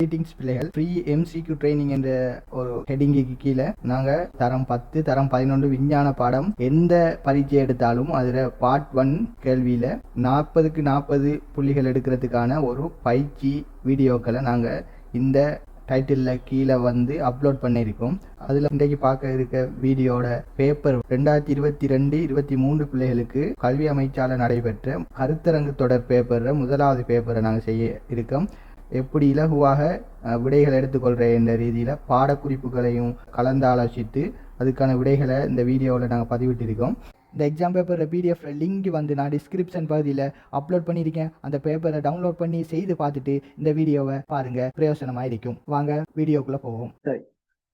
Greetings பிள்ளைகள். Free MCQ training என்ற ஒரு ஹெடிங்குக்கு கீழே நாங்கள் தரம் பத்து தரம் பதினொன்று விஞ்ஞான பாடம் எந்த பரீட்சை எடுத்தாலும் அதில் பார்ட் ஒன் கேள்வியில் நாற்பதுக்கு நாற்பது புள்ளிகள் எடுக்கிறதுக்கான ஒரு பயிற்சி வீடியோக்களை நாங்கள் இந்த டைட்டிலில் கீழே வந்து அப்லோட் பண்ணியிருக்கோம். அதில் இன்றைக்கு பார்க்க இருக்க வீடியோட பேப்பர் ரெண்டாயிரத்தி இருபத்தி ரெண்டு இருபத்தி மூன்று பிள்ளைகளுக்கு கல்வி அமைச்சால நடைபெற்ற கருத்தரங்கு தொடர் பேப்பரில் முதலாவது பேப்பரை நாங்கள் செய்ய இருக்கோம். எப்படி இலகுவாக விடைகள் விடைகளை எடுத்துக்கொள்கிற என்ற ரீதியில் பாடக்குறிப்புகளையும் கலந்து ஆலோசித்து அதுக்கான விடைகளை இந்த வீடியோவில் நாங்கள் பதிவிட்டிருக்கோம். இந்த எக்ஸாம் பேப்பர் பிடிஎஃப் லிங்க் வந்து நான் டிஸ்கிரிப்ஷன் பகுதியில் அப்லோட் பண்ணியிருக்கேன். அந்த பேப்பரை டவுன்லோட் பண்ணி செய்து பார்த்துட்டு இந்த வீடியோவை பாருங்கள் பிரயோசனமாக இருக்கும் வாங்க வீடியோக்குள்ளே போவோம். சரி.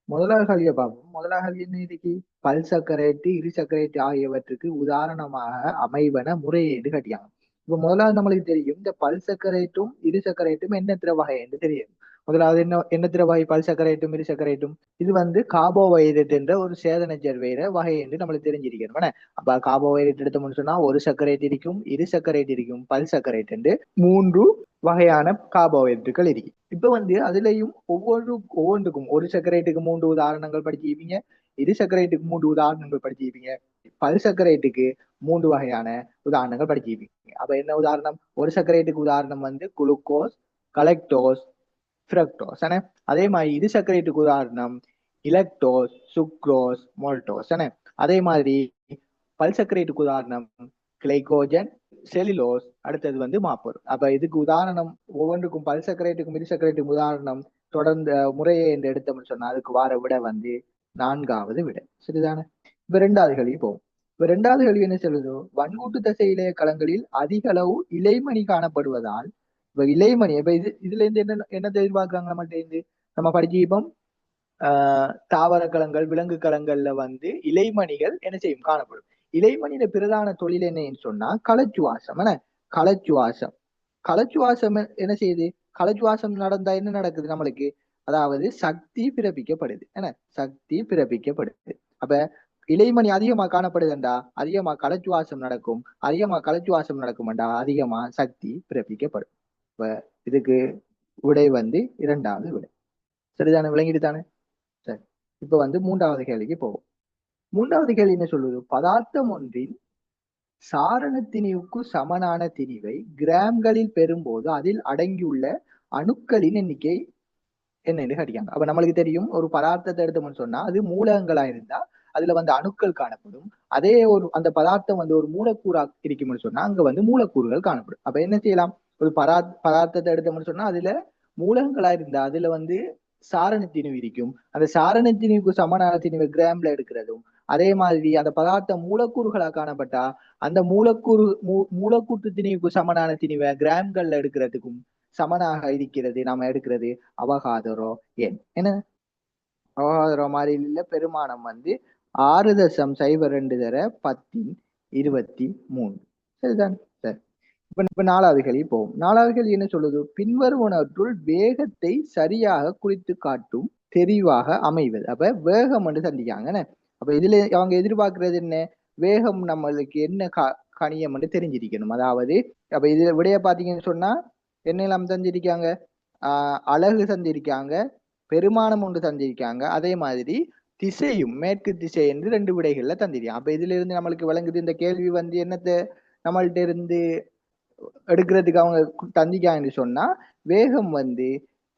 முதலாக கல்வியை பார்ப்போம். முதலாக கல்வி என்ன இன்னைக்கு பல் இருசக்கரேட்டு இரு ஆகியவற்றுக்கு உதாரணமாக அமைவன முறையீடு கட்டியாங்க இப்ப முதலாவது நம்மளுக்கு தெரியும் இந்த பல் சக்கரேட்டும் இரு சக்கரேட்டும் என்ன திர வகை என்று தெரியும். முதலாவது என்ன என்ன திர வகை பல் சக்கரேட்டும் இரு சக்கரேட்டும் இது வந்து கார்போஹைட்ரேட் என்ற ஒரு சேதன சேர்வையிற வகை என்று நம்மளுக்கு தெரிஞ்சிருக்கணும் என்ன? அப்ப கார்போஹைட்ரேட் எடுத்தோம்னு சொன்னா ஒரு சக்கரேட் இருக்கும் இரு சக்கரேட் இருக்கும் பல் சக்கரேட் என்று மூன்று வகையான கார்போஹைட்ரேட்டுகள் இருக்கு. இப்ப வந்து அதுலயும் ஒவ்வொரு ஒவ்வொன்றுக்கும் ஒரு சர்க்கரைட்டுக்கு மூன்று உதாரணங்கள் படிச்சிருப்பீங்க. இருசக்கரைட்டுக்கு மூன்று உதாரணங்கள் படிச்சிருப்பீங்க. பல் சக்கரைட்டுக்கு மூன்று வகையான உதாரணங்கள் படிச்சிருப்பீங்க. அப்ப என்ன உதாரணம்? ஒரு சக்கரைட்டுக்கு உதாரணம் வந்து குளுக்கோஸ் கலெக்டோஸ் ஃப்ரக்டோஸ் என்ன அதே மாதிரி இரு சக்கரைட்டுக்கு உதாரணம் இலக்டோஸ் சுக்ரோஸ் மோல்டோஸ் என்ன அதே மாதிரி பல் சக்கரைட்டுக்கு உதாரணம் கிளைகோஜன் செலிலோஸ் அடுத்தது வந்து மாப்பொருள். அப்ப இதுக்கு உதாரணம் ஒவ்வொன்றுக்கும் பல் சக்கரைட்டுக்கும் இரு சக்கரைட்டுக்கும் உதாரணம் தொடர்ந்த முறையை என்று எடுத்தோம்னு சொன்னா அதுக்கு வார விட வந்து நான்காவது விட. சரிதானே? இப்ப ரெண்டாவது கேள்வி போவோம். இப்ப ரெண்டாவது கேள்வி என்ன சொல்லுதோ? வன்கூட்டு தசை இலைய களங்களில் அதிக அளவு இலைமணி காணப்படுவதால் இப்ப இலைமணி இப்ப இது இதுல இருந்து என்ன என்ன எதிர்பார்க்கிறாங்க நம்மகிட்ட இருந்து? நம்ம படிச்சிப்போம் ஆஹ் தாவர களங்கள் விலங்கு களங்கள்ல வந்து இலைமணிகள் என்ன செய்யும்? காணப்படும். இலைமணியில பிரதான தொழில் என்னன்னு சொன்னா களச்சுவாசம் என்ன? களச்சுவாசம் களச்சுவாசம் என்ன செய்யுது? களச்சுவாசம் நடந்தா என்ன நடக்குது நம்மளுக்கு? அதாவது சக்தி பிறப்பிக்கப்படுது. என்ன? சக்தி பிறப்பிக்கப்படுது. அப்ப இலைமணி அதிகமா காணப்படுதுண்டா? அதிகமா கலச்சுவாசம் நடக்கும். அதிகமா கலச்சுவாசம் நடக்கும்டா அதிகமா சக்தி பிறப்பிக்கப்படும். இப்ப இதுக்கு விடை வந்து இரண்டாவது விடை. சரிதானே? விளங்கிட்டு தானே சரி. இப்ப வந்து மூன்றாவது கேள்விக்கு போவோம். மூன்றாவது கேள்வி என்ன சொல்லுது? பதார்த்தம் ஒன்றின் சாரண திணிவுக்கு சமனான திணிவை கிராம்களில் பெறும்போது அதில் அடங்கியுள்ள அணுக்களின் எண்ணிக்கை என்னன்னு கேட்டிருக்காங்க அப்ப நம்மளுக்கு தெரியும் ஒரு பதார்த்தத்தை எடுத்தோம்னு சொன்னா அது மூலகங்களா இருந்தா அதுல வந்து அணுக்கள் காணப்படும். அதே ஒரு அந்த பதார்த்தம் வந்து ஒரு மூலக்கூறா இருக்கும்னு சொன்னா அங்க வந்து மூலக்கூறுகள் காணப்படும். அப்ப என்ன செய்யலாம்? ஒரு பரா பதார்த்தத்தை எடுத்தோம்னு சொன்னா அதுல மூலகங்களா இருந்தா அதுல வந்து சாரண திணிவு இருக்கும். அந்த சாரண திணிவுக்கு சமனான திணிவை கிராம்ல எடுக்கிறதும் அதே மாதிரி அந்த பதார்த்தம் மூலக்கூறுகளா காணப்பட்டா அந்த மூலக்கூறு மூ- மூலக்கூற்று திணிவுக்கு சமனான திணிவை கிராம்கள்ல எடுக்கிறதுக்கும் சமனாக இருக்கிறது நாம எடுக்கிறது அவகாதரோ எண் என்ன? அவகாதரோ மாறிலில பெருமானம் வந்து ஆறு தசம் சைபர் ரெண்டு தர பத்தின் இருபத்தி மூணு சரிதான் சார். இப்ப இப்ப நாலாவது கேள்வி போவோம். நாலாவது கேள்வி என்ன சொல்லுது? பின்வருவனற்றுள் வேகத்தை சரியாக குறித்து காட்டும் தெரிவாக அமைவது. அப்ப வேகம் என்று சந்திக்காங்க என்ன? அப்ப இதுல அவங்க எதிர்பார்க்கறது என்ன? வேகம் நம்மளுக்கு என்ன க- கணியம் என்று தெரிஞ்சிருக்கணும். அதாவது அப்ப இதுல விடைய பாத்தீங்கன்னு சொன்னா என்ன எல்லாம் தந்திருக்காங்க. ஆஹ் அழகு தந்திருக்காங்க. பெருமானம் ஒன்று தந்திருக்காங்க. அதே மாதிரி திசையும் மேற்கு திசை என்று ரெண்டு விடைகள்ல தந்திருக்காங்க. அப்ப இதுல இருந்து நம்மளுக்கு விளங்குது இந்த கேள்வி வந்து என்னத்தை நம்மள்ட்ட இருந்து எடுக்கிறதுக்கு அவங்க தந்திக்காங்கன்னு சொன்னா வேகம் வந்து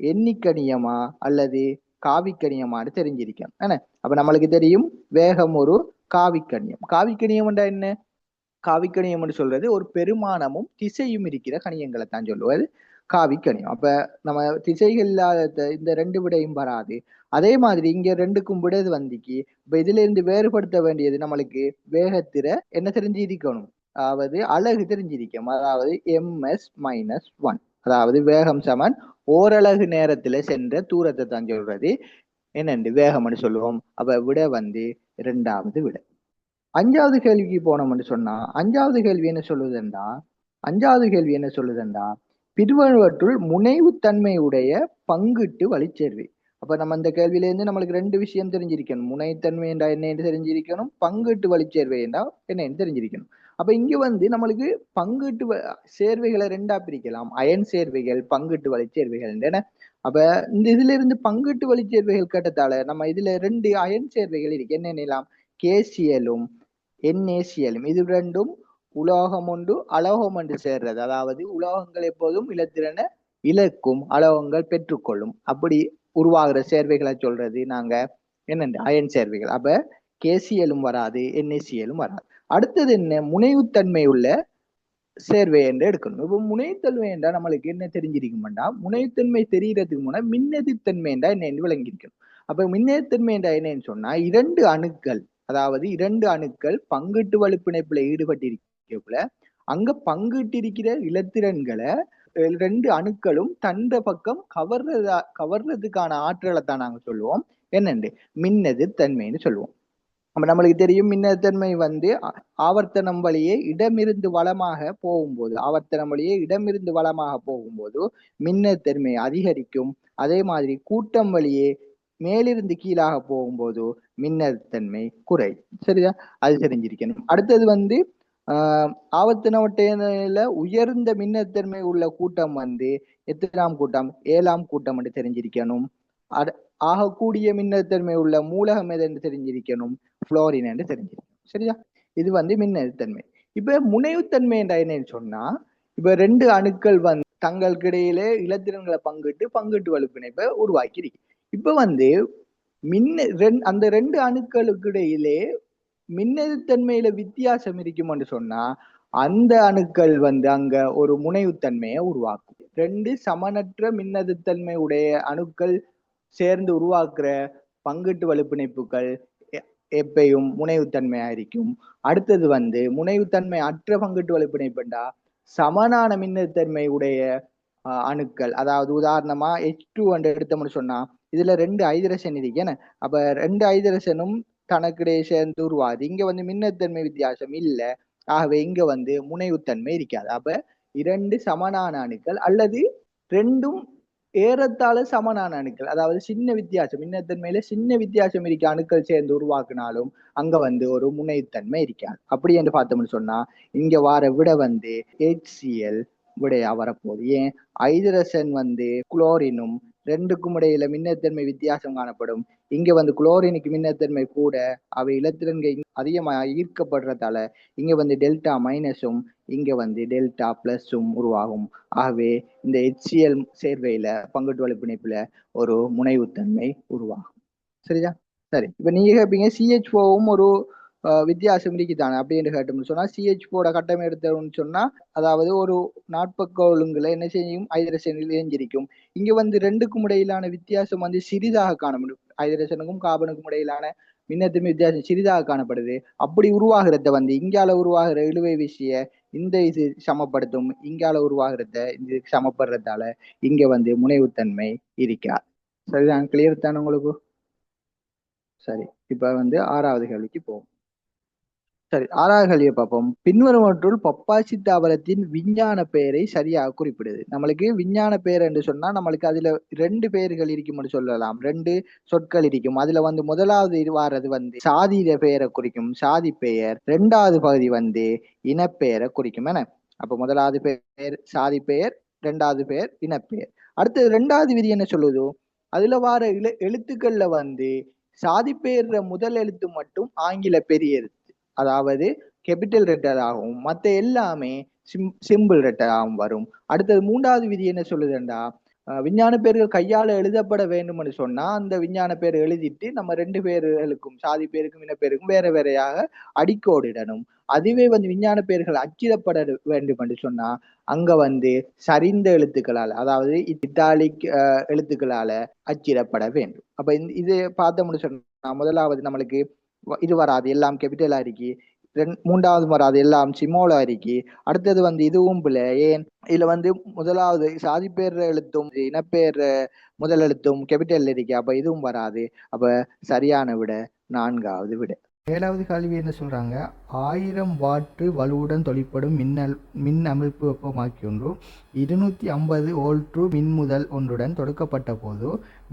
எண்ணிக்கணியமா அல்லது காவிக்கணியமான்னு தெரிஞ்சிருக்கேன் என்ன அப்ப நம்மளுக்கு தெரியும் வேகம் ஒரு காவிக்கணியம். காவிக்கணியம்டா என்ன? காவிக்கணியம்னு சொல்றது ஒரு பெருமானமும் திசையும் இருக்கிற கணியங்களை தான் சொல்லுவது காவிக்கணியம் அப்ப நம்ம திசைகள் இல்லாத இந்த ரெண்டு விடையும் வராது. அதே மாதிரி இங்க ரெண்டுக்கும் விடது வந்திக்கு. இப்ப இதுல இருந்து வேறுபடுத்த வேண்டியது நம்மளுக்கு வேகத்திர என்ன தெரிஞ்சிருக்கணும்? அதாவது அழகு தெரிஞ்சிருக்கும். அதாவது எம்எஸ் மைனஸ் ஒன் அதாவது வேகம் சமன். ஓரழகு நேரத்துல சென்ற தூரத்தை தான் சொல்றது. என்னண்டு? வேகம்னு சொல்லுவோம். அப்ப விட வந்து இரண்டாவது விட. அஞ்சாவது கேள்விக்கு போனோம்னு சொன்னா அஞ்சாவது கேள்வி என்ன சொல்லுதுண்டா அஞ்சாவது கேள்வி என்ன சொல்லுதுண்டா பிரிவற்றுள் முனைவுத்தன்மையுடைய பங்கிட்டு வழிச்சேர்வை. அப்ப நம்ம இந்த கேள்வியிலேருந்து நம்மளுக்கு ரெண்டு விஷயம் தெரிஞ்சிருக்கணும். முனைத்தன்மை என்றா என்னன்னு தெரிஞ்சிருக்கணும் பங்கீட்டு வழிச்சேர்வை என்றா என்னன்னு தெரிஞ்சிருக்கணும். அப்ப இங்க வந்து நம்மளுக்கு பங்கீட்டு வ- சேர்வைகளை ரெண்டா பிரிக்கலாம். அயன் சேர்வைகள் பங்கீட்டு வழிச்சேர்வைகள் என்ன அப்ப இந்த இதுல இருந்து பங்கீட்டு வழிச்சேர்வைகள் கேட்டதால நம்ம இதுல ரெண்டு அயன் சேர்வைகள் இருக்கு. என்னென்னலாம்? கேசியலும் என்ஏசியலும் இது ரெண்டும் உலோகம் ஒன்று அலோகம் ஒன்று சேர்றது. அதாவது உலோகங்கள் எப்போதும் இலத்திரனை இழக்கும் அலோகங்கள் பெற்றுக்கொள்ளும். அப்படி உருவாகிற சேர்வைகளை சொல்றது நாங்க என்னென்ன அயன் சேர்வைகள். அப்ப கேசியலும் வராது என்ஏசியலும் வராது. அடுத்தது என்ன? முனைவுத்தன்மை உள்ள சேர்வை என்று எடுக்கணும். இப்போ முனைத்தன்மை என்றா நம்மளுக்கு என்ன தெரிஞ்சிருக்கும்டா முனைத்தன்மை தெரிகிறதுக்கு முன்னாடி மின்னதித்தன்மை என்றா என்ன என்று விளங்கியிருக்கணும். அப்ப மின்னதித்தன்மை என்றா என்னன்னு சொன்னா இரண்டு அணுக்கள் அதாவது இரண்டு அணுக்கள் பங்கீட்டு வலுப்பிணைப்புல ஈடுபட்டிருக்கக்குள்ள அங்க பங்கிட்டிருக்கிற இலத்திரன்களை ரெண்டு அணுக்களும் தந்த பக்கம் கவர்றதா கவர்றதுக்கான ஆற்றலை தான் நாங்க சொல்லுவோம். என்னண்டு? தன்மைன்னு சொல்லுவோம். அப்ப நம்மளுக்கு தெரியும் மின்னத்தன்மை வந்து ஆவர்த்தனம் வழியே இடமிருந்து வளமாக போகும்போது ஆவர்த்தனம் வழியே இடமிருந்து வளமாக போகும்போது மின்னத்தன்மை அதிகரிக்கும். அதே மாதிரி கூட்டம் வழியே மேலிருந்து கீழாக போகும்போது மின்னத்தன்மை குறை. சரியா? அது தெரிஞ்சிருக்கணும். அடுத்தது வந்து ஆஹ் ஆவர்த்தன உயர்ந்த மின்னத்தன்மை உள்ள கூட்டம் வந்து எத்தனாம் கூட்டம்? ஏழாம் கூட்டம் என்று தெரிஞ்சிருக்கணும். அட- ஆகக்கூடிய மின்னத்தன்மை உள்ள மூலகம் எது என்று தெரிஞ்சிருக்கணும்? புளோரின் என்று தெரிஞ்சிருக்கணும். சரியா? இது வந்து மின்னழுத்தன்மை. இப்ப முனைவுத்தன்மை என்ற என்னன்னு சொன்னா இப்ப ரெண்டு அணுக்கள் வந்து தங்களுக்கு இடையிலே இலத்திரன்களை பங்கிட்டு பங்கிட்டு வலுப்பிணைப்பை உருவாக்கி இருக்கு இப்ப வந்து மின்ன ரெண் அந்த ரெண்டு அணுக்களுக்கு இடையிலே மின்னழுத்தன்மையில வித்தியாசம் இருக்கும்னு சொன்னா அந்த அணுக்கள் வந்து அங்க ஒரு முனைவுத்தன்மையை உருவாக்கும். ரெண்டு சமனற்ற மின்னழுத்தன்மை உடைய அணுக்கள் சேர்ந்து உருவாக்குற பங்கீட்டு வலுப்பிணைப்புகள் எப்பையும் முனைவுத்தன்மையா இருக்கும். அடுத்தது வந்து முனைவுத்தன்மை அற்ற பங்கீட்டு வலுப்பிணைப்புண்டா சமனான மின்னழுத்தன்மை உடைய அணுக்கள். அதாவது உதாரணமா எச் டூ எடுத்தோம்னு சொன்னா இதுல ரெண்டு ஐதரசன் இருக்கு. என்ன அப்ப ரெண்டு ஐதரசனும் தனக்கிடையே சேர்ந்து உருவாது. இங்க வந்து மின்னத்தன்மை வித்தியாசம் இல்ல. ஆகவே இங்க வந்து முனைவுத்தன்மை இருக்காது. அப்ப இரண்டு சமனான அணுக்கள் அல்லது ரெண்டும் ஏறத்தாழ சமனான அணுக்கள். அதாவது சின்ன வித்தியாசம் மின்னத்தன்மையில சின்ன வித்தியாசம் இருக்க அணுக்கள் சேர்ந்து உருவாக்குனாலும் அங்க வந்து ஒரு முனைத்தன்மை இருக்காது. அப்படி என்று பார்த்தோம்னு சொன்னா இங்க வார விட வந்து ஹெச்சிஎல் விடையா வரப்போகுது. ஏன்? ஐதரசன் வந்து குளோரினும் ரெண்டுக்கும் இடையில மின்னத்தன்மை வித்தியாசம் காணப்படும். இங்க வந்து குளோரினுக்கு மின்னத்தன்மை கூட அவை இலத்திரன்கள் அதிகமாக ஈர்க்கப்படுறதால இங்க வந்து டெல்டா மைனஸும் இங்க வந்து டெல்டா பிளஸும் உருவாகும். ஆகவே இந்த ஹெச்சிஎல் சேர்வையில பங்குட்டு பங்கீட்டு பிணைப்புல ஒரு முனைவுத்தன்மை உருவாகும். சரியா? சரி. இப்ப நீங்க கேட்பீங்க சிஹெச்ஓவும் ஒரு வித்தியாசம் இருக்குதானே அப்படின்னு கேட்டோம்னு சொன்னா சிஹெச்ஓட கட்டம் எடுத்தோம்னு சொன்னா அதாவது ஒரு நாட்பக்க என்ன செய்யும்? ஐதரசனில் இணைஞ்சிருக்கும். இங்க வந்து ரெண்டுக்கும் இடையிலான வித்தியாசம் வந்து சிறிதாக காண முடியும் ஐதரசனுக்கும் காபனுக்கும் இடையிலான மின்னத்தன்மை வித்தியாசம் சிறிதாக காணப்படுது. அப்படி உருவாகிறத வந்து இங்கால உருவாகிற இழுவை விஷய இந்த இது சமப்படுத்தும். இங்கால உருவாகிறத இது சமப்படுறதால இங்க வந்து முனைவுத்தன்மை இருக்கா சரிதான்? கிளியர் தானே உங்களுக்கு? சரி. இப்ப வந்து ஆறாவது கேள்விக்கு போவோம். சரி ஆறாவது கேள்வியை பார்ப்போம். பின்வருவற்றுள் பப்பாசி தாவரத்தின் விஞ்ஞான பெயரை சரியாக குறிப்பிடுது. நம்மளுக்கு விஞ்ஞான பெயர் என்று சொன்னா நம்மளுக்கு அதுல ரெண்டு பெயர்கள் இருக்கும்னு சொல்லலாம். ரெண்டு சொற்கள் இருக்கும். அதுல வந்து முதலாவது வாரது வந்து சாதி பெயரை குறிக்கும் சாதி பெயர். ரெண்டாவது பகுதி வந்து இனப்பெயரை குறிக்கும் என. அப்ப முதலாவது பெயர் சாதி பெயர் ரெண்டாவது பெயர் இனப்பெயர். அடுத்தது ரெண்டாவது விதி என்ன சொல்லுதோ? அதுல வார எழு எழுத்துக்கள்ல வந்து சாதி பெயர்ற முதல் எழுத்து மட்டும் ஆங்கில பெரிய எழுத்து. அதாவது கேபிட்டல் ரெட்டர் ஆகும் மற்ற எல்லாமே சிம் சிம்பிள் ரெட்டராகவும் வரும். அடுத்தது மூன்றாவது விதி என்ன சொல்லுதுண்டா? விஞ்ஞான பேர்கள் கையால் எழுதப்பட வேண்டும்னு சொன்னா அந்த விஞ்ஞான பேர் எழுதிட்டு நம்ம ரெண்டு பேர்களுக்கும் சாதி பேருக்கும் இனப்பேருக்கும் வேற வேறையாக அடிக்கோடிடணும். அதுவே வந்து விஞ்ஞான பேர்கள் அச்சிடப்பட வேண்டும் என்று சொன்னா அங்க வந்து சரிந்த எழுத்துக்களால் அதாவது இத்தாலிக் எழுத்துக்களால அச்சிடப்பட வேண்டும். அப்ப இது பார்த்தோம்னு சொன்னா முதலாவது நம்மளுக்கு இது வராது எல்லாம் கேபிட்டலா இருக்கு. மூன்றாவது மூன்றாவது வராது எல்லாம் சிமோல இருக்கு. அடுத்தது வந்து இதுவும் பிள்ளை ஏன்? இதுல வந்து முதலாவது சாதி பேர் எழுத்தும் இனப்பேர் முதல் எழுத்தும் கேபிட்டல் இருக்கு. அப்ப இதுவும் வராது. அப்ப சரியான விட நான்காவது விட. ஏழாவது கேள்வி என்ன சொல்கிறாங்க ஆயிரம் வாட்டு வலுவுடன் தொழிற்படும் மின்னல் மின் அமைப்பு வெப்பமாக்கி ஒன்று இருநூற்றி ஐம்பது ஓல்ட்ரு மின்முதல் ஒன்றுடன் தொடுக்கப்பட்ட போது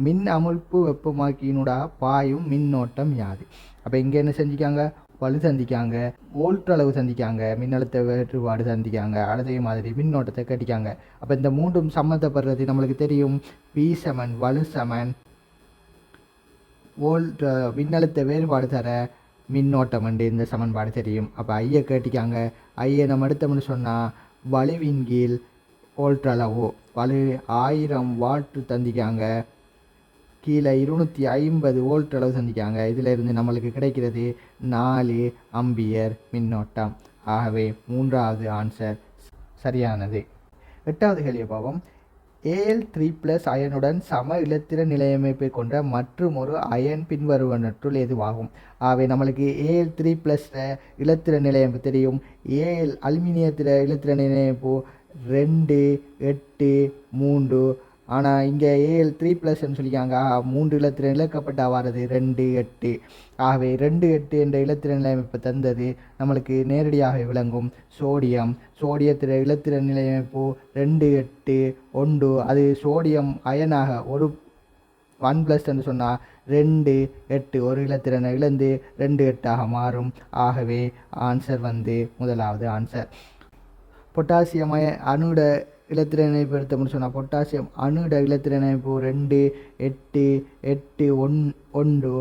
மின் அமைப்பு வெப்பமாக்கியினூடாக பாயும் மின்னோட்டம் யாது? அப்போ இங்கே என்ன செஞ்சுக்காங்க வலு சந்திக்காங்க வோல்ட் அளவு சந்திக்காங்க மின்னழுத்த வேறுபாடு சந்திக்காங்க அதே மாதிரி மின்னோட்டத்தை கட்டிக்காங்க. அப்போ இந்த மூன்றும் சம்மந்தப்படுறது நம்மளுக்கு தெரியும். பி சமன் வலு சமன் வோல்ட் மின்னழுத்த வேறுபாடு தர மின்னோட்டம் வந்து இந்த சமன்பாடு தெரியும். அப்போ ஐயை கேட்டிக்காங்க. ஐயை நம்ம எடுத்தோம்னு சொன்னால் வலுவின் கீழ் வோல்ட் வலு ஆயிரம் வாட்டு தந்திக்காங்க. கீழே இருநூற்றி ஐம்பது வோல்ட் அளவு சந்திக்காங்க இதில் இருந்து நம்மளுக்கு கிடைக்கிறது நாலு அம்பியர் மின்னோட்டம். ஆகவே மூன்றாவது ஆன்சர் சரியானது. எட்டாவது கேள்வி பாவம் ஏஎல் த்ரீ ப்ளஸ் அயனுடன் சம இலத்திர நிலையமைப்பை கொண்ட மற்றும் ஒரு அயன் பின்வருவனற்றுள் எதுவாகும் ஆகவே நம்மளுக்கு ஏஎல் த்ரீ ப்ளஸ் இலத்திர நிலையமைப்பு தெரியும். ஏஎல் அலுமினியத்திர இலத்திர நிலையமைப்பு ரெண்டு எட்டு மூன்று ஆனால் இங்கே ஏஎல் த்ரீ ப்ளஸ்ன்னு சொல்லிக்காங்க மூன்று இலத்திரன் இழக்கப்பட்ட வாரது ரெண்டு எட்டு. ஆகவே ரெண்டு எட்டு என்ற இலத்திர நிலையமைப்பு தந்தது நம்மளுக்கு நேரடியாக விளங்கும். சோடியம். சோடியத்திர இலத்திர நிலையமைப்பு ரெண்டு எட்டு ஒன்று. அது சோடியம் அயனாக ஒரு ஒன் ப்ளஸ் என்று சொன்னால் ரெண்டு எட்டு. ஒரு இலத்திரனை இழந்து ரெண்டு எட்டாக மாறும். ஆகவே ஆன்சர் வந்து முதலாவது ஆன்சர் பொட்டாசியம் அய அணுட இலத்திரணைப்பு எடுத்தோம்னு சொன்னால் பொட்டாசியம் அணுட இலத்திரணைப்பு ரெண்டு எட்டு எட்டு ஒன் ஒன்று.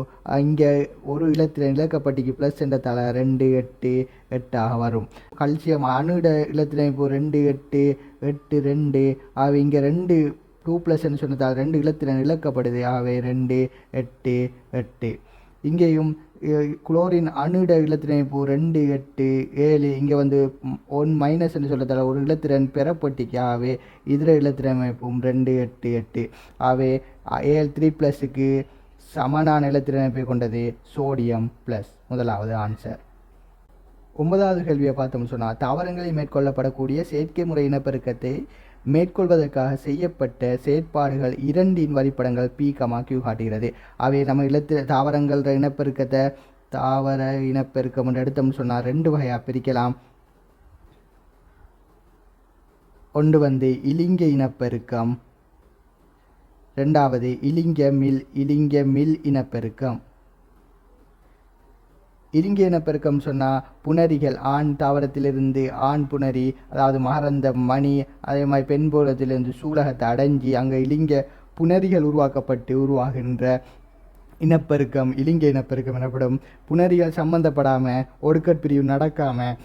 இங்கே ஒரு இலத்திரன் இலக்கப்பட்டிக்கு ப்ளஸ் என்ற தலை ரெண்டு எட்டு எட்டாக வரும். கல்சியம் அணுட இலத்திரணைப்பு ரெண்டு எட்டு எட்டு ரெண்டு. ஆக இங்கே ரெண்டு டூ ப்ளஸ்ன்னு சொன்னதால் ரெண்டு இலத்திரன் இழக்கப்படுது. ஆகவே ரெண்டு எட்டு எட்டு. இங்கேயும் குளோரின் அணுட இலத்திரமைப்பு ரெண்டு எட்டு ஏழு இங்கே வந்து ஒன் மைனஸ்ன்னு சொல்லத்தால் ஒரு இலத்திரன் பெறப்பட்டிக்கு. ஆகவே இதர இலத்திரமைப்பும் ரெண்டு எட்டு எட்டு. ஆகவே ஏழு த்ரீ ப்ளஸுக்கு சமனான இலத்திரமைப்பை கொண்டது சோடியம் ப்ளஸ் முதலாவது ஆன்சர் ஒன்பதாவது கேள்வியை பார்த்தோம்னு சொன்னால் தாவரங்களில் மேற்கொள்ளப்படக்கூடிய செயற்கை முறை இனப்பெருக்கத்தை மேற்கொள்வதற்காக செய்யப்பட்ட செயற்பாடுகள் இரண்டின் வரிப்படங்கள் பி கமா கியூ காட்டுகிறது. அவை நம்ம இலத்திர தாவரங்கள் இனப்பெருக்கத்தை தாவர இனப்பெருக்கம் என்று எடுத்தோம்னு சொன்னால் ரெண்டு வகையாக பிரிக்கலாம். ஒன்று வந்து இலிங்க இனப்பெருக்கம். ரெண்டாவது இலிங்க மில் இலிங்க மில் இனப்பெருக்கம். இலிங்க இனப்பெருக்கம் சொன்னால் புணரிகள் ஆண் தாவரத்திலிருந்து ஆண் புணரி அதாவது மகரந்த மணி அதே மாதிரி பெண் பூரத்திலிருந்து சூலகத்தை அடைஞ்சி அங்கே இலிங்க புணரிகள் உருவாக்கப்பட்டு உருவாகின்ற இனப்பெருக்கம் இலிங்க இனப்பெருக்கம் எனப்படும். புணரிகள் சம்பந்தப்படாமல் ஒடுக்கற்பிரிவு நடக்காமல்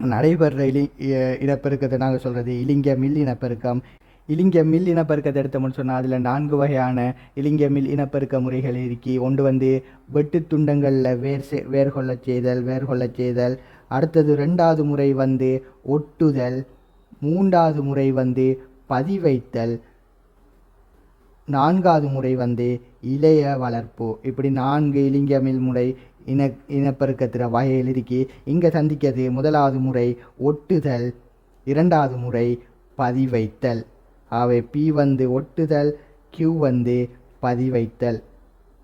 நடைபெற இலி இ- இனப்பெருக்கத்தை நாங்கள் சொல்கிறது இலிங்க மில் இனப்பெருக்கம் இலிங்க மில் இனப்பெருக்கத்தை எடுத்தோம்னு சொன்னால் அதில் நான்கு வகையான இலிங்க மில் இனப்பெருக்க முறைகள் இருக்கி ஒன்று வந்து வெட்டு துண்டங்களில் வேர் சே வேர் கொள்ளச் செய்தல் வேர் கொள்ளச் செய்தல். அடுத்தது ரெண்டாவது முறை வந்து ஒட்டுதல். மூன்றாவது முறை வந்து பதிவைத்தல். நான்காவது முறை வந்து இளைய வளர்ப்பு. இப்படி நான்கு இலிங்கமில் முறை இன இனப்பெருக்கத்திற வகையில் இருக்கி இங்கே சந்திக்கிறது முதலாவது முறை ஒட்டுதல் இரண்டாவது முறை பதிவைத்தல். அவை பி வந்து ஒட்டுதல் கியூ வந்து பதிவைத்தல்.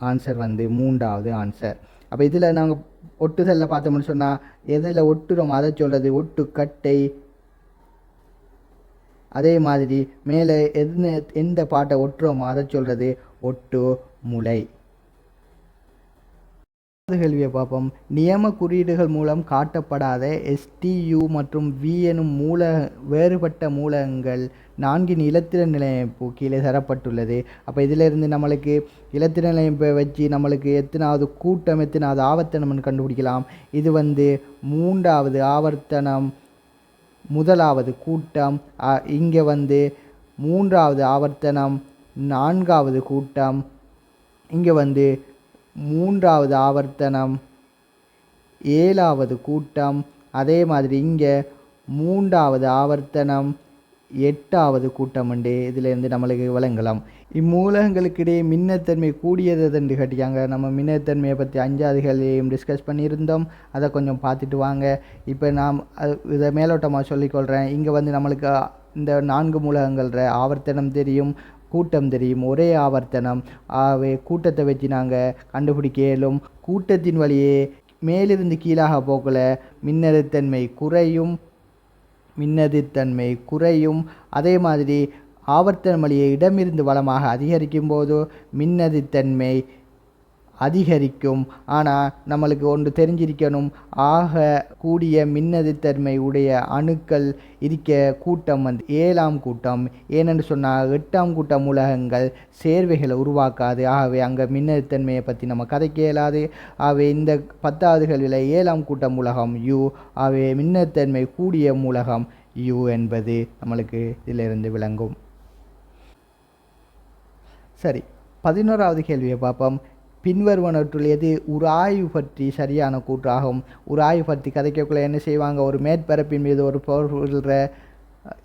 ஆன்சர் வந்து மூன்றாவது ஆன்சர் அப்போ இதில் நாங்கள் ஒட்டுதலில் பார்த்தோம்னு சொன்னால் எதில் ஒட்டுறோம் அதை சொல்கிறது ஒட்டுக்கட்டை. அதே மாதிரி மேலே எந்த எந்த பாட்டை ஒட்டுறோமோ அதை சொல்கிறது ஒட்டு முளை கேள்வியை பார்ப்போம். நியம குறியீடுகள் மூலம் காட்டப்படாத எஸ்டியு மற்றும் வி எனும் மூல வேறுபட்ட மூலங்கள் நான்கின் இலத்திர நிலையமைப்பு கீழே தரப்பட்டுள்ளது. அப்போ இதிலிருந்து நம்மளுக்கு இலத்திர நிலையம் வச்சு நம்மளுக்கு எத்தனாவது கூட்டம் எத்தனாவது ஆவர்த்தனம்னு கண்டுபிடிக்கலாம். இது வந்து மூன்றாவது ஆவர்த்தனம் முதலாவது கூட்டம் இங்கே வந்து மூன்றாவது ஆவர்த்தனம் நான்காவது கூட்டம் இங்கே வந்து மூன்றாவது ஆவர்த்தனம் ஏழாவது கூட்டம் அதே மாதிரி இங்கே மூன்றாவது ஆவர்த்தனம் எட்டாவது கூட்டமண்டு இதிலேருந்து நம்மளுக்கு விளங்கலாம். இம்மூலகங்களுக்கிடையே மின்னத்தன்மை கூடியது என்று கேட்டிக்காங்க நம்ம மின்னத்தன்மையை பற்றி அஞ்சாவது கேள்வியையும் டிஸ்கஸ் பண்ணியிருந்தோம். அதை கொஞ்சம் பார்த்துட்டு வாங்க. இப்போ நாம் அது இதை மேலோட்டமாக சொல்லிக்கொள்கிறேன் இங்கே வந்து நம்மளுக்கு இந்த நான்கு மூலகங்கள்ற ஆவர்த்தனம் தெரியும் கூட்டம் தெரியும் ஒரே ஆவர்த்தனம். ஆகவே கூட்டத்தை வச்சு நாங்கள் கண்டுபிடிக்க இயலும் கூட்டத்தின் வழியே மேலிருந்து கீழாக போகல மின்னழுத்தன்மை குறையும் மின்னதிர்த்தன்மை குறையும். அதே மாதிரி ஆவர்த்தன வழியை இடமிருந்து வலமாக அதிகரிக்கும் போது மின்னதிர்த்தன்மை அதிகரிக்கும். ஆனால் நம்மளுக்கு ஒன்று தெரிஞ்சிருக்கணும். ஆக கூடிய மின்னதித்தன்மை உடைய அணுக்கள் இருக்க கூட்டம் வந்து ஏழாம் கூட்டம். ஏனென்று சொன்னால் எட்டாம் கூட்டம் உலகங்கள் சேர்வைகளை உருவாக்காது. ஆகவே அங்கே மின்னதித்தன்மையை பற்றி நம்ம கதைக்க இயலாது ஆகவே இந்த பத்தாவது கேள்வியில் ஏழாம் கூட்டம் உலகம் யூ. ஆகவே மின்னத்தன்மை கூடிய உலகம் யூ என்பது நம்மளுக்கு இதிலிருந்து விளங்கும். சரி பதினோராவது கேள்வியை பார்ப்போம். பின்வருவனற்றுள்ளது உராய்வு பற்றி சரியான கூற்றாகும். உராய்வு பற்றி கதைக்கக்குள்ள என்ன செய்வாங்க? ஒரு மேற்பரப்பின் மீது ஒரு பொருள்ற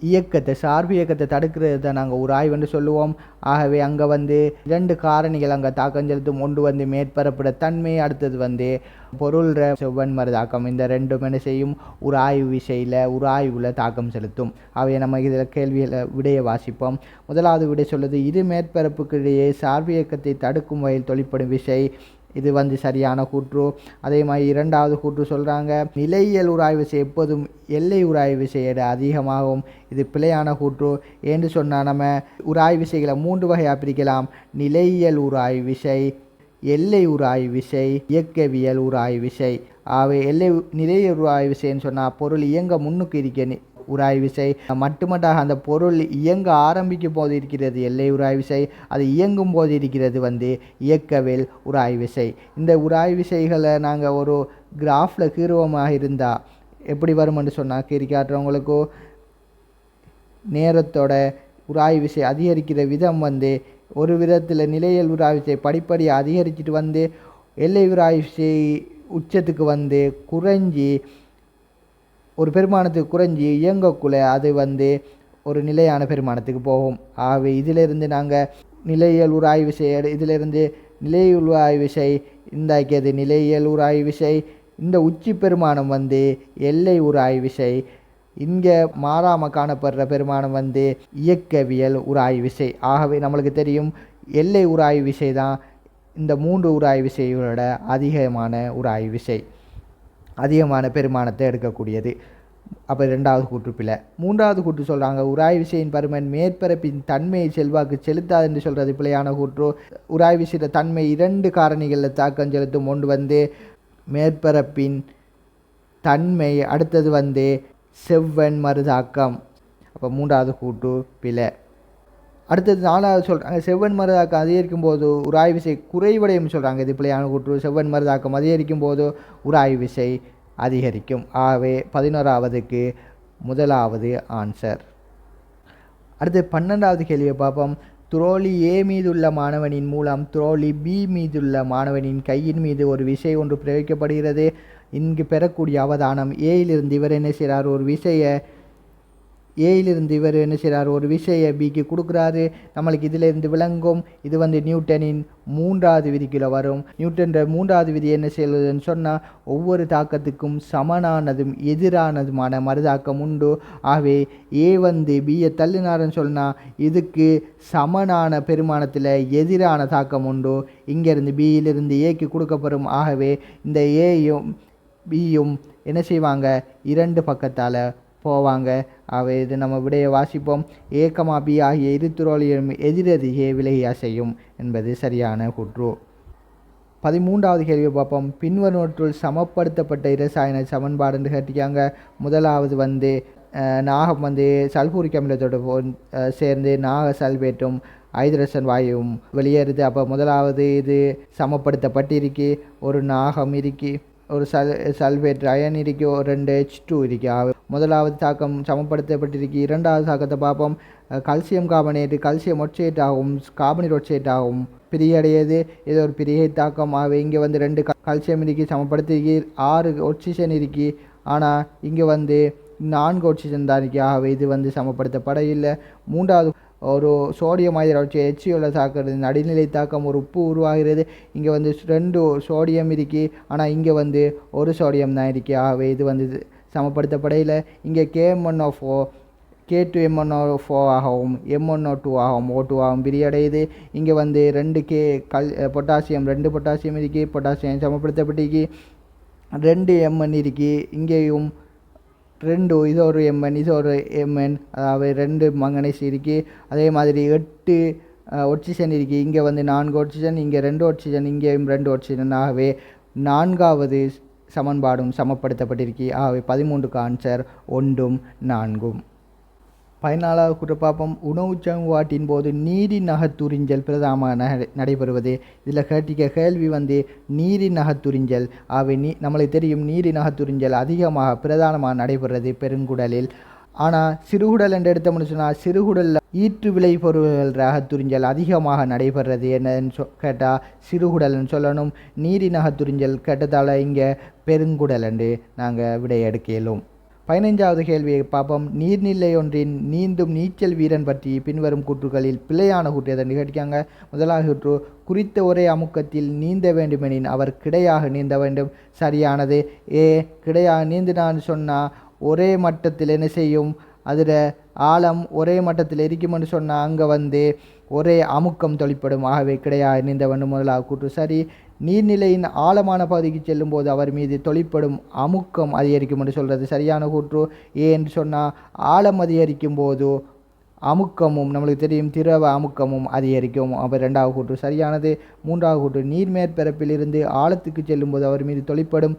இயக்கத்தை சார்பு இயக்கத்தை தடுக்கிறது தான் நாங்கள் உராய்வுன்னு சொல்லுவோம். ஆகவே அங்கே வந்து இரண்டு காரணிகள் அங்கே தாக்கம் செலுத்தும். ஒன்று வந்து மேற்பரப்பிட தன்மை அடுத்தது வந்து பொருள் செவ்வன் மருதாக்கம் இந்த ரெண்டு என்ன செய்யும்? உராய்வு விசையில் உராய்வில் தாக்கம் செலுத்தும். அவை நம்ம இதில் கேள்வியில் விடையை வாசிப்போம். முதலாவது விடை சொல்லுது இரு மேற்பரப்புக்கு இடையே சார்பு இயக்கத்தை தடுக்கும் வகையில் தொழிற்படும் விசை இது வந்து சரியான கூற்று. அதே மாதிரி இரண்டாவது கூற்று சொல்கிறாங்க நிலையியல் உராய்வு விசை எப்போதும் எல்லை உராய்வு விசையோட அதிகமாகும். இது பிழையான கூற்று. ஏன்னு சொன்னால் நம்ம உராய்வு விசைகளை மூன்று வகையாக பிரிக்கலாம். நிலையியல் உராய்வு விசை எல்லை உராய்வு விசை இயக்கவியல் உராய்வு விசை ஆகவே எல்லை நிலையுராய்வு விசைன்னு சொன்னால் பொருள் இயங்க முன்னுக்கு இருக்க உராய் விசை. மட்டுமட்டாக அந்த பொருள் இயங்க ஆரம்பிக்கும் போது இருக்கிறது எல்லை உராய் விசை. அது இயங்கும் போது இருக்கிறது வந்து இயக்கவில் உராய் விசை. இந்த உராய் விசைகளை நாங்கள் ஒரு கிராஃபில் கீறுவமாக இருந்தால் எப்படி வரும்னு சொன்னால் கீறி காட்டுறவங்களுக்கும் நேரத்தோட உராய் விசை அதிகரிக்கிற விதம் வந்து ஒரு விதத்தில் நிலையல் உராய் விசை படிப்படியாக அதிகரிச்சுட்டு வந்து எல்லை உராய் விசை உச்சத்துக்கு வந்து குறைஞ்சி ஒரு பெருமானத்துக்கு குறைஞ்சி இயங்கக்குள்ள அது வந்து ஒரு நிலையான பெருமானத்துக்கு போகும். ஆகவே இதிலிருந்து நாங்கள் நிலையியல் உராய்வு விசை இதிலிருந்து நிலையுள் ஆய்வு விசை இந்தாக்கியது நிலையியல் உராய்வு விசை இந்த உச்சி பெருமானம் வந்து எல்லை உராய்வு விசை இங்கே மாறாமல் காணப்படுற பெருமானம் வந்து இயக்கவியல் உராய்வு விசை ஆகவே நம்மளுக்கு தெரியும் எல்லை உராய்வு விசை தான் இந்த மூன்று உராய்வு விசையோட அதிகமான உராய்வு விசை அதிகமான பெருமானத்தை எடுக்கக்கூடியது. அப்போ ரெண்டாவது கூற்றுப்பிழை மூன்றாவது கூற்று சொல்கிறாங்க உராய் விசையின் பருமன் மேற்பரப்பின் தன்மையை செல்வாக்கு செலுத்தாது என்று சொல்கிறது பிழையான கூற்று. உராய் விசையோட தன்மை இரண்டு காரணிகளில் தாக்கம் செலுத்தும். ஒன்று வந்து மேற்பரப்பின் தன்மை அடுத்தது வந்து செவ்வன் மருதாக்கம் அப்போ மூன்றாவது கூற்று பிழை. அடுத்தது நாலாவது சொல்கிறாங்க செவ்வன் மருதாக்கம் அதிகரிக்கும் போது உராய் விசை குறைவடையும் சொல்கிறாங்க இது பிள்ளையான கூற்று செவ்வன் மருதாக்கம் அதிகரிக்கும் போது உராய் விசை அதிகரிக்கும். ஆகவே பதினோராவதுக்கு முதலாவது ஆன்சர் அடுத்து பன்னெண்டாவது கேள்வியை பார்ப்போம். துரோலி ஏ மீதுள்ள மாணவனின் மூலம் துரோலி பி மீதுள்ள மாணவனின் கையின் மீது ஒரு விசை ஒன்று பிரயோகிக்கப்படுகிறது. இங்கு பெறக்கூடிய அவதானம் ஏயிலிருந்து இவர் என்ன செய்கிறார்? ஒரு விசையை ஏயிலிருந்து இவர் என்ன செய்கிறார் ஒரு விஷய பிக்கு கொடுக்குறாரு. நம்மளுக்கு இதிலிருந்து விளங்கும். இது வந்து நியூட்டனின் மூன்றாவது விதிக்குள்ளே வரும். நியூட்டன்ற மூன்றாவது விதி என்ன செய்வதுன்னு சொன்னால் ஒவ்வொரு தாக்கத்துக்கும் சமனானதும் எதிரானதுமான மறுதாக்கம் உண்டு. ஆகவே ஏ வந்து பியை தள்ளினாருன்னு சொன்னால் இதுக்கு சமனான பெருமானத்தில் எதிரான தாக்கம் உண்டு. இங்கேருந்து பியிலிருந்து ஏக்கு கொடுக்கப்படும். ஆகவே இந்த ஏயும் பியும் என்ன செய்வாங்க? இரண்டு பக்கத்தால் போவாங்க. அவை இது நம்ம விடையை வாசிப்போம். ஏக்கமா பி ஆகிய இரு துரோலியும் எதிரதிகே விலகி அசையும் என்பது சரியான குற்று. பதிமூன்றாவது கேள்வியை பார்ப்போம். பின்வருவற்றுள் சமப்படுத்தப்பட்ட இரசாயன சமன்பாடுன்னு கேட்டிருக்காங்க. முதலாவது வந்து நாகம் வந்து சல்பூரிக் அமிலத்தோட சேர்ந்து நாக சல்பேட்டும் ஐதரசன் வாயுவும் வெளியேறுது. அப்போ முதலாவது இது சமப்படுத்தப்பட்டிருக்கு. ஒரு நாகம் இருக்கு. ஒரு சல் சல்வேட் அயன் இருக்கு ஒரு ரெண்டு ஹெச் டூ இருக்கு முதலாவது தாக்கம் சமப்படுத்தப்பட்டிருக்கு இரண்டாவது தாக்கத்தை பார்ப்போம் கல்சியம் கார்பனேட்டு கல்சியம் ஒட்சேட் ஆகும் கார்பனேட் ஒட்சேட் ஆகும் பிரியடையது இது ஒரு பிரிகை தாக்கம் ஆகவே இங்கே வந்து ரெண்டு க- கல்சியம் இருக்கு சமப்படுத்தி ஆறு ஒட்சிஜன் இருக்கு ஆனால் இங்கே வந்து நான்கு ஒட்சிஜன் தான் இருக்கு ஆகவே இது வந்து சமப்படுத்தப்பட இல்லை மூன்றாவது ஒரு சோடியம் ஹைட்ராக்சைடு ஹெச்சியோல தாக்குறது நடுநிலை தாக்கம் ஒரு உப்பு உருவாகிறது. இங்கே வந்து ரெண்டு சோடியம் இருக்கு. ஆனால் இங்கே வந்து ஒரு சோடியம் தான் இருக்கு. ஆகவே இது வந்து சமப்படுத்தப்படையில். இங்கே KMN of O K two M one four ஆகவும் எம்என் ஓ டூ ஆகவும் ஓ டூ ஆகும் பிரியடையுது இங்கே வந்து ரெண்டு கே கல் பொட்டாசியம் ரெண்டு பொட்டாசியம் இருக்குது பொட்டாசியம் சமப்படுத்தப்பட்டிருக்கு. ரெண்டு எம்என் இருக்குது இங்கேயும் ரெண்டு இது ஒரு எம்என் இது ஒரு எம்என் அதாவது ரெண்டு மங்கனேஸ் இருக்குது அதே மாதிரி எட்டு ஒட்சிஜன் இருக்குது இங்கே வந்து நான்கு ஒட்சிஜன் இங்கே ரெண்டு ஒட்சிஜன் இங்கேயும் ரெண்டு ஒட்சிஜன் ஆகவே நான்காவது சமன்பாடும் சமப்படுத்தப்பட்டிருக்கு. ஆகவே பதிமூன்றுக்கு ஆன்சர் ஒன்றும் நான்கும். பதினாலாவது குற்றப்பாப்பம் உணவு சமன்பாட்டின் போது நீரின் நகத்துறிஞ்சல் பிரதானமாக நட- நடைபெறுவது. இதில் கேட்டிக்க கேள்வி வந்து நீரின் நகத்துறிஞ்சல் அவை நீ நம்மளுக்கு தெரியும் நீரின் நகத்துறிஞ்சல் அதிகமாக பிரதானமாக நடைபெறுறது பெருங்குடலில். ஆனால் சிறுகுடல் என்று எடுத்தோம்னு சொன்னால் சிறுகுடலில் ஈற்று விளை பொருள்கள் நகத்துறிஞ்சல் அதிகமாக நடைபெறுறது என்னன்னு சொ கேட்டால் சிறுகுடல்னு சொல்லணும். நீரின் நகத்துறிஞ்சல் கேட்டதால் இங்கே பெருங்குடல் என்று நாங்கள் விடை எடுக்க இயலும். பதினைஞ்சாவது கேள்வியை பார்ப்போம். நீர்நிலை ஒன்றின் நீந்தும் நீச்சல் வீரன் பற்றி பின்வரும் கூற்றுகளில் பிழையான கூற்று எதை நிகழ்த்திக்காங்க? முதலாவது கூற்று குறித்த ஒரே அமுக்கத்தில் நீந்த வேண்டுமெனின் அவர் கிடையாக நீந்த வேண்டும். சரியானது. ஏ கிடையாக நீந்தினான்னு சொன்னால் ஒரே மட்டத்தில் என்ன செய்யும்? அதில் ஆழம் ஒரே மட்டத்தில் இருக்குமென்னு சொன்னால் அங்கே வந்து ஒரே அமுக்கம் தொழிற்படும் ஆகவே கிடையாது நீந்த வேண்டும். முதலாக கூற்று. சரி. நீர்நிலையின் ஆழமான பகுதிக்கு செல்லும்போது அவர் மீது தொழிற்படும் அமுக்கம் அதிகரிக்கும் என்று சொல்கிறது சரியான கூற்று. ஏன்னு சொன்னால் ஆழம் அதிகரிக்கும் போது அமுக்கமும் நம்மளுக்கு தெரியும் திரவ அமுக்கமும் அதிகரிக்கும். அவர் ரெண்டாவது கூற்று சரியானது. மூன்றாவது கூற்று நீர் மேற்பரப்பில் இருந்து ஆழத்துக்கு செல்லும்போது அவர் மீது தொழிற்படும்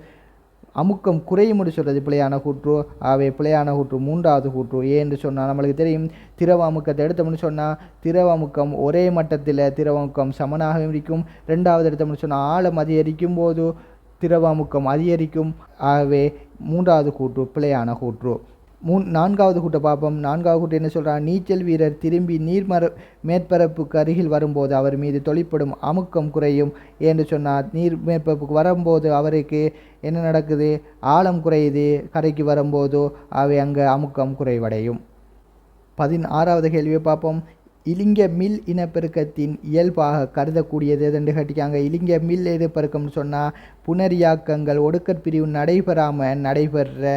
அமுக்கம் குறையும் என்று சொல்கிறது பிழையான கூற்று ஆகவே பிழையான கூற்று மூன்றாவது கூற்று. ஏன்னு சொன்னால் நம்மளுக்கு தெரியும் திரவ அமுக்கத்தை எடுத்தோம்னு சொன்னால் திரவ அமுக்கம் ஒரே மட்டத்தில் திரவ அமுக்கம் சமனாக இருக்கும். ரெண்டாவது எடுத்தோம்னு சொன்னால் ஆழம் அதிகரிக்கும் போது திரவ அமுக்கம் அதிகரிக்கும். ஆகவே மூன்றாவது கூற்று பிழையான கூற்று. மூன் நான்காவது கூட்டை பார்ப்போம் நான்காவது கூட்டம் என்ன சொல்கிறார் நீச்சல் வீரர் திரும்பி நீர்மர மேற்பரப்புக்கு அருகில் வரும்போது அவர் மீது தொழிற்படும் அமுக்கம் குறையும் என்று சொன்னார். நீர் மேற்பரப்புக்கு வரும்போது அவருக்கு என்ன நடக்குது? ஆழம் குறையுது. கரைக்கு வரும்போதோ அவை அங்கே அமுக்கம் குறைவடையும். பதினாறாவது கேள்வியை பார்ப்போம். இலிங்க மில் இனப்பெருக்கத்தின் இயல்பாக கருதக்கூடியது எதுன்னு கேட்டிக்காங்க இலிங்க மில் இனப்பெருக்கம்னு சொன்னால் புனரியாக்கங்கள் ஒடுக்கற் பிரிவு நடைபெறாமல் நடைபெற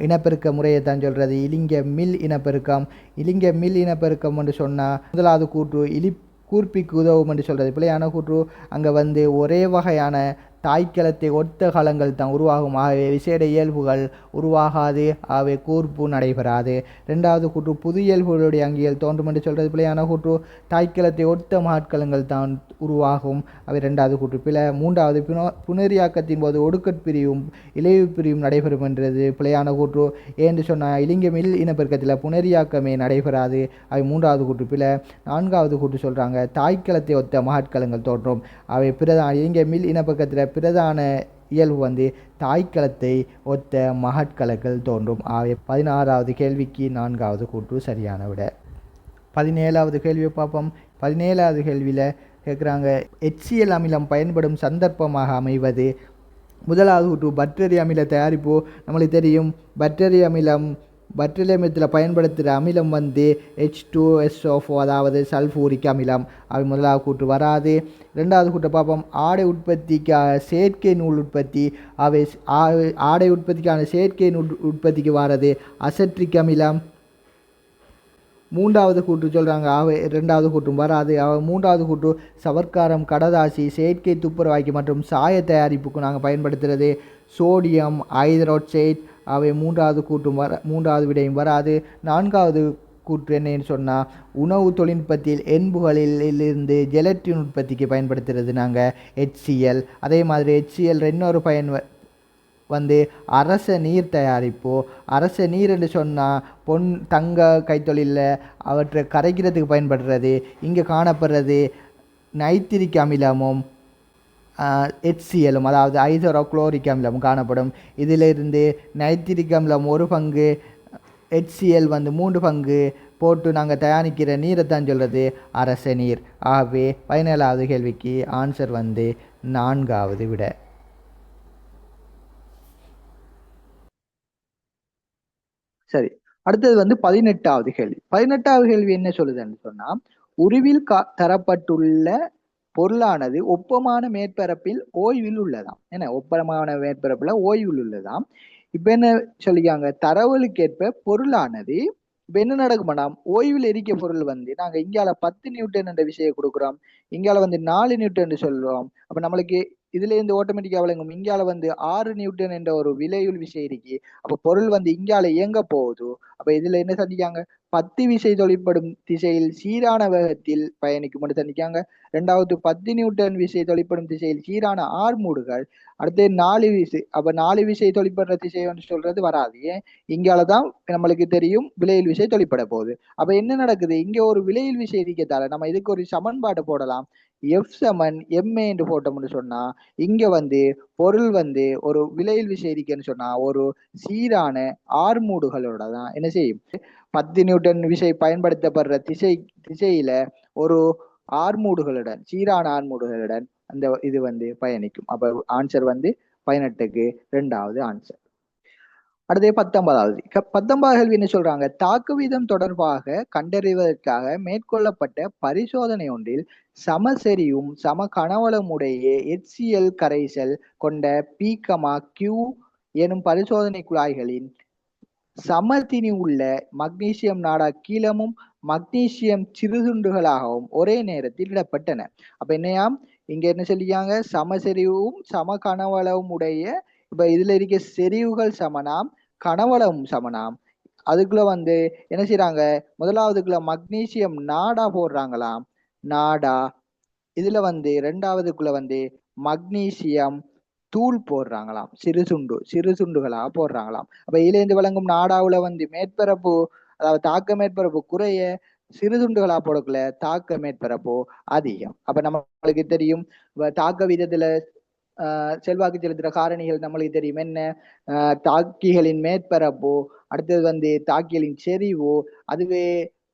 இனப்பெருக்க முறையை தான் சொல்கிறது இலிங்க மில் இனப்பெருக்கம். இலிங்க மில் இனப்பெருக்கம் என்று சொன்னால் முதலாவது கூற்று இலி கூர்ப்பிக்கு உதவும் என்று சொல்கிறது பிள்ளையான கூற்று அங்கே வந்து ஒரே வகையான தாய்க்களத்தை ஒத்த களங்கள் தான் உருவாகும். ஆகவே விசேட இயல்புகள் உருவாகாது. ஆகவே கூர்ப்பு நடைபெறாது. ரெண்டாவது கூற்று புது இயல்புகளுடைய அங்கியல் தோன்றும் என்று சொல்கிறது பிள்ளையான கூற்று தாய்க்களத்தை ஒத்த மாட்களங்கள் தான் உருவாகும். அவை ரெண்டாவது கூற்று பிழை மூன்றாவது புன புனரியாக்கத்தின் போது ஒடுக்கற் பிரிவும் இழைவு பிரிவும் நடைபெறும் என்றது பிழையான கூற்று. ஏன்னு சொன்னால் இலிங்கமில் இனப்பெருக்கத்தில் புனரியாக்கமே நடைபெறாது. அவை மூன்றாவது கூற்று பிழை நான்காவது கூற்று சொல்கிறாங்க தாய்க்களத்தை ஒத்த மகட்கலங்கள் தோன்றும். அவை பிரதான இலிங்கமில் இனப்பெருக்கத்தில் பிரதான இயல்பு வந்து தாய்க்களத்தை ஒத்த மகட்கலங்கள் தோன்றும். ஆகவே பதினாறாவது கேள்விக்கு நான்காவது கூற்று சரியான விட. பதினேழாவது கேள்வியை பார்ப்போம். பதினேழாவது கேள்வியில் கேட்குறாங்க HCl அமிலம் பயன்படும் சந்தர்ப்பமாக அமைவது. முதலாவது கூற்று பற்றரி அமில தயாரிப்பு. நம்மளுக்கு தெரியும் பற்றரி அமிலம் பக்டீரியா பயன்படுத்துகிற அமிலம் வந்து ஹெச் டூ எஸ் ஓஃபோ அதாவது சல்ஃபூரிக் அமிலம். அவை முதலாவது கூற்று வராது. ரெண்டாவது கூற்றை பார்ப்போம். ஆடை உற்பத்திக்காக செயற்கை நூல் உற்பத்தி. அவை ஆடை உற்பத்திக்கான செயற்கை நூல் உற்பத்திக்கு வாரது. அசட்ரிக் அமிலம். மூன்றாவது கூற்று சொல்கிறாங்க அவை ரெண்டாவது கூற்றும் வராது. அவ மூன்றாவது கூற்று சவர்க்காரம் கடதாசி செயற்கை துப்புரவாக்கி மற்றும் சாய தயாரிப்புக்கு நாங்கள் பயன்படுத்துகிறது சோடியம் ஹைட்ரோக்சைட் அவை மூன்றாவது கூட்டும் வர மூன்றாவது விடையும் வராது. நான்காவது கூற்று என்னன்னு சொன்னால் உணவு தொழில்நுட்பத்தில் என்புகளில் இருந்து ஜெலட்டின் உற்பத்திக்கு பயன்படுத்துறது நாங்கள் ஹெச்சிஎல் அதே மாதிரி ஹெச்சிஎல் இன்னொரு பயன் வ- வந்து அரச நீர் தயாரிப்பு. அரச நீர் என்று சொன்னால் பொன் தங்க கைத்தொழிலில் அவற்றை கரைக்கிறதுக்கு பயன்படுறது இங்கே காணப்படுறது நைத்திரிக் அமிலமும் ஹெச்சிஎலும் அதாவது ஐசோரோக்ளோரிக் அமிலம் காணப்படும் இதிலிருந்து நைத்திரிக் அமிலம் ஒரு பங்கு ஹெச்சிஎல் வந்து மூன்று பங்கு போட்டு நாங்கள் தயாரிக்கிற நீரை தான் சொல்கிறது அரச நீர் ஆகவே பதினேழாவது கேள்விக்கு ஆன்சர் வந்து நான்காவது விட சரி அடுத்தது வந்து பதினெட்டாவது கேள்வி பதினெட்டாவது கேள்வி என்ன சொல்லுதுன்னு சொன்னால் உருவில் கா தரப்பட்டுள்ள பொருளானது ஒப்பமான மேற்பரப்பில் ஓய்வில் உள்ளதாம். என்ன? ஒப்பமான மேற்பரப்புல ஓய்வில் உள்ளதாம். இப்ப என்ன சொல்லிக்காங்க தரவுகளுக்கேற்ப பொருளானது இப்ப என்ன நடக்குமாடாம் ஓய்வில் எரிக்க பொருள் வந்து நாங்க இங்கால பத்து நியூட்டன் என்ற விஷயம் கொடுக்குறோம். இங்கால வந்து நாலு நியூட்டன் சொல்றோம். அப்ப நம்மளுக்கு இதுல இருந்து ஆட்டோமேட்டிக்கா விளங்கும். இங்கால வந்து ஆறு நியூட்டன் என்ற ஒரு விலையுள் விசை இருக்கு. அப்ப பொருள் வந்து இங்கால இயங்க போகுது அப்ப இதுல என்ன சந்திக்காங்க? பத்து விசை தொழிற்படும் திசையில் சீரான வேகத்தில் பயணிக்கும் என்று சந்திக்காங்க. ரெண்டாவது பத்து நியூட்டன் விசை தொழிற்படும் திசையில் சீரான ஆர்மூடுகள். அடுத்து நாலு விசை அப்ப நாலு விசை தொழிற்படுற வந்து சொல்றது வராது. ஏன்? இங்காலதான் நம்மளுக்கு தெரியும் விலையில் விசை தொழிற்பட போகுது. அப்ப என்ன நடக்குது? இங்க ஒரு விலையில் விசை இருக்கத்தால நம்ம இதுக்கு ஒரு சமன்பாடு போடலாம். எஃப் சமன் எம்ஏ என்று போட்டோம்னு சொன்னா இங்க வந்து பொருள் வந்து ஒரு விலையில் விசை சொன்னா ஒரு சீரான ஆர்மூடுகளோட தான் என்ன செய்யும்? பத்து நியூட்டன் விசை பயன்படுத்தப்படுற திசை திசையில ஒரு ஆர்மூடுகளுடன் சீரான ஆர்மூடுகளுடன் அந்த இது வந்து பயணிக்கும். அப்ப ஆன்சர் வந்து பதினெட்டுக்கு ரெண்டாவது ஆன்சர் அடுத்தது பத்தொன்பதாவது பத்தொன்பதாவது கேள்வி என்ன சொல்றாங்க? தாக்கு வீதம் தொடர்பாக கண்டறிவதற்காக மேற்கொள்ளப்பட்ட பரிசோதனை ஒன்றில் சமசெறியும் சம கனவளமுடைய HCl கரைசல் கொண்ட பீக்கமா கியூ எனும் பரிசோதனை குழாய்களின் சமத்தினி உள்ள மக்னீசியம் நாடா கீழமும் மக்னீசியம் சிறுதுண்டுகளாகவும் ஒரே நேரத்தில் இடப்பட்டன. அப்ப என்னையாம்? இங்க என்ன சொல்லியாங்க சமசெறிவும் சம கனவளவும் உடைய இப்ப இதுல இருக்க செறிவுகள் சமனாம் கனவளவும் சமனாம். அதுக்குள்ள வந்து என்ன செய்யறாங்க முதலாவதுக்குள்ள மக்னீசியம் நாடா போடுறாங்களாம். நாடா. இதுல வந்து ரெண்டாவதுக்குள்ள வந்து மக்னீசியம் தூள் போடுறாங்களாம். சிறு சுண்டு சிறு சுண்டுகளா போடுறாங்களாம். அப்ப இதுலேருந்து வழங்கும் நாடாவுல வந்து மேற்பரப்பு அதாவது தாக்க மேற்பரப்பு குறைய சிறு துண்டுகளா போடக்குள்ள தாக்க மேற்பரப்பு அதிகம். அப்ப நம்மளுக்கு தெரியும் தாக்க விதத்துல செல்வாக்கு செலுத்துகிற காரணிகள் நம்மளுக்கு தெரியும். என்ன? ஆஹ் தாக்கிகளின் மேற்பரப்போ அடுத்தது வந்து தாக்கிகளின் செறிவோ அதுவே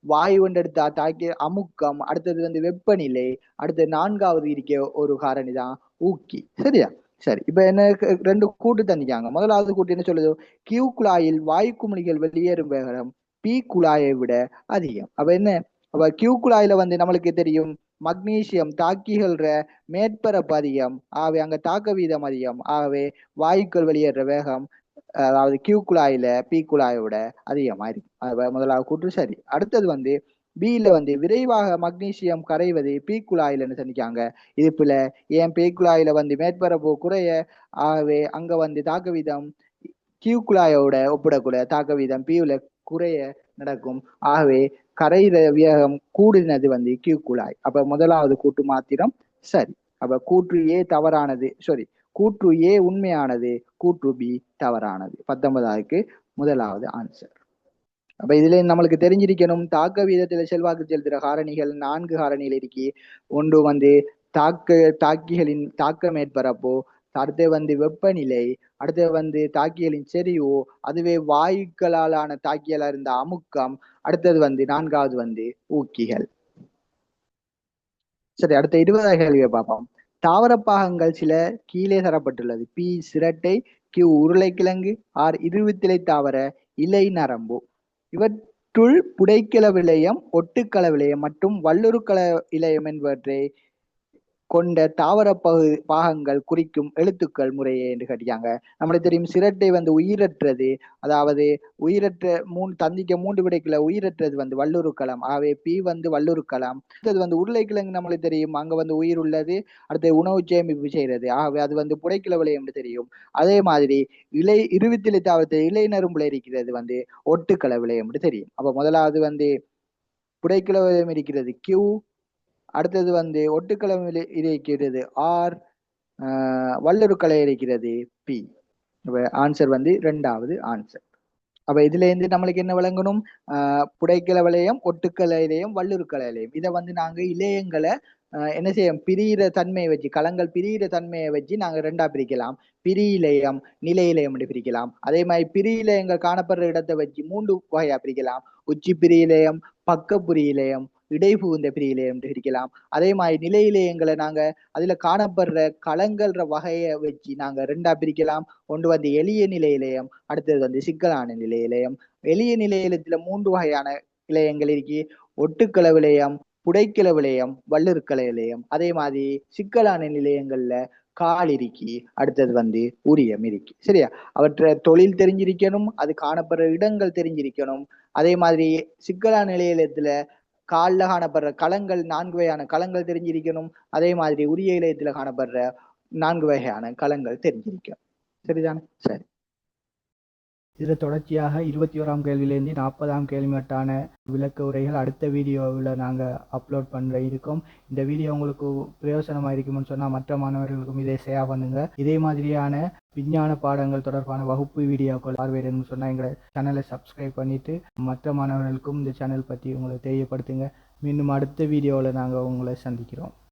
வாயு ஒன்று எடுத்தா தாக்கி அமுக்கம் அடுத்தது வந்து வெப்பநிலை அடுத்து நான்காவது இருக்க ஒரு காரணி தான் ஊக்கி. சரியா? சரி இப்ப என்ன ரெண்டு கூட்டு தந்திக்காங்க முதலாவது கூட்டு என்ன சொல்லுது? கியூ குழாயில் வாயு குமிழிகள் வெளியேறும் வேகம் பி குழாயை விட அதிகம். அப்ப என்ன? அப்ப கியூ குழாயில வந்து நம்மளுக்கு தெரியும் மக்னீசியம் தாக்கிகள்ற மேற்பரப்பு அதிகம் ஆகவே அங்க தாக்க வீதம் அதிகம். ஆகவே வாயுக்கள் வெளியேற வேகம் அதாவது கியூ குழாயில பி குழாயோட விட அதிகமா இருக்கும் அது முதலாவது கூற்று. சரி. அடுத்தது வந்து பியில வந்து விரைவாக மக்னீசியம் கரைவது பி குழாயிலன்னு சந்திக்காங்க இது போல ஏன் பி குழாயில வந்து மேற்பரப்பு குறைய ஆகவே அங்க வந்து தாக்க வீதம் கியூ குழாயோட ஒப்பிடக்குள்ள தாக்க வீதம் பியூல குறைய நடக்கும். ஆகவே கரை வேகம் கூடினது வந்து கியூ குழாய் அப்ப முதலாவது கூட்டு மாத்திரம் சரி. அப்ப கூற்று ஏ தவறானது சாரி கூற்று ஏ உண்மையானது கூற்று பி தவறானது. பத்தொன்பதாவதுக்கு முதலாவது ஆன்சர் அப்ப இதுல நம்மளுக்கு தெரிஞ்சிருக்கணும் தாக்க வீதத்துல செல்வாக்கு செலுத்துற காரணிகள் நான்கு காரணிகள் இருக்கி ஒன்று வந்து தாக்க தாக்கிகளின் தாக்க மேற்பரப்போ அடுத்து வந்து வெப்பநிலை அடுத்து வந்து தாக்கியலின் செறிவு அதுவே வாயுக்களாலான தாக்கியலா இருந்த அமுக்கம் அடுத்தது வந்து நான்காவது வந்து ஊக்கிகள். சரி அடுத்த இருபதாவது கேள்வியை பார்ப்போம். தாவரப்பாகங்கள் சில கீழே தரப்பட்டுள்ளது. பி சிரட்டை கியூ உருளைக்கிழங்கு ஆர் இருவித்திலை தாவர இலை நரம்பு. இவற்றுள் புடைக்கல விளையம் ஒட்டுக்கல விளையம் மற்றும் வல்லுருக்கல இலையம் என்பவற்றை கொண்ட தாவர பகு பாகங்கள் குறிக்கும் எழுத்துக்கள் முறையே என்று கேட்டிருக்காங்க. நம்மளுக்கு தெரியும் சிரட்டை வந்து உயிரற்றது. அதாவது உயிரற்ற மூணு தந்திக்க மூன்று விடைக்குள்ள உயிரற்றது வந்து வல்லுருக்களம் ஆகவே பி வந்து வல்லுருக்களம் அடுத்தது வந்து உருளைக்கிழங்கு நம்மளுக்கு தெரியும். அங்க வந்து உயிர் உள்ளது. அடுத்து உணவு சேமிப்பு செய்யறது ஆகவே அது வந்து புடைக்கில விளையம் என்று தெரியும். அதே மாதிரி இலை இருவித்திலை தாவரத்தை இலை நரும்புல இருக்கிறது வந்து ஒட்டுக்கள விளையம் என்று தெரியும். அப்ப முதலாவது வந்து புடைக்கில விளையம் இருக்கிறது. கியூ அடுத்தது வந்து ஒட்டுக்களம் இருக்கிறது. ஆர் வல்லருக்கலை இருக்கிறது. பி ஆன்சர் வந்து ரெண்டாவது ஆன்சர் அப்ப இதுல இருந்து நம்மளுக்கு என்ன விளங்கணும்? ஆஹ் புடைக்கல வளையம் ஒட்டுக்கல இலையம் வல்லுருக்கல இலையம். இதை வந்து நாங்க இலையங்களை ஆஹ் என்ன செய்யும் பிரியிற தன்மையை வச்சு களங்கள் பிரியிற தன்மையை வச்சு நாங்க ரெண்டா பிரிக்கலாம். பிரி இலையம் நிலை இலையம் என்று பிரிக்கலாம். அதே மாதிரி பிரி இலையங்கள் காணப்படுற இடத்தை வச்சு மூன்று வகையா பிரிக்கலாம். உச்சி பிரி இலையம் பக்க பிரி இலையம் இடைபுகுந்த பிரி இலையம் என்று அதே மாதிரி நிலை இலையங்களை நாங்க அதுல காணப்படுற களங்கள்ற வகையை வச்சு நாங்க ரெண்டா பிரிக்கலாம். ஒன்று வந்து எளிய நிலை அடுத்தது வந்து சிக்கலான நிலை இலையம் எளிய நிலை மூன்று வகையான நிலையங்கள் இருக்கு. ஒட்டுக்கள விலையம் புடைக்கல விலையம் வல்லுருக்கல இலையம் அதே மாதிரி சிக்கலான நிலையங்கள்ல கால் இருக்கி அடுத்தது வந்து உரியம் இருக்கி சரியா? அவற்றை தொழில் தெரிஞ்சிருக்கணும் அது காணப்படுற இடங்கள் தெரிஞ்சிருக்கணும். அதே மாதிரி சிக்கலான நிலையத்துல கால்ல காணப்படுற களங்கள் நான்கு வகையான களங்கள் தெரிஞ்சிருக்கணும். அதே மாதிரி உரிய இலையத்துல காணப்படுற நான்கு வகையான களங்கள் தெரிஞ்சிருக்கும். சரிதானே? சரி. இதில் தொடர்ச்சியாக இருபத்தி ஓராம் கேள்வியிலேருந்து நாற்பதாம் கேள்வி மட்டான விளக்க உரைகள் அடுத்த வீடியோவில் நாங்கள் அப்லோட் பண்ணுற இருக்கோம். இந்த வீடியோ உங்களுக்கு பிரயோசனமாக இருக்கும்னு சொன்னால் மற்ற மாணவர்களுக்கும் இதை ஷேர் பண்ணுங்கள் இதே மாதிரியான விஞ்ஞான பாடங்கள் தொடர்பான வகுப்பு வீடியோக்கள் பார்வையிடணும்னு சொன்னால் எங்களை சேனலை சப்ஸ்கிரைப் பண்ணிவிட்டு மற்ற மாணவர்களுக்கும் இந்த சேனல் பற்றி உங்களை தெரியப்படுத்துங்க. மீண்டும் அடுத்த வீடியோவில் நாங்கள் உங்களை சந்திக்கிறோம்.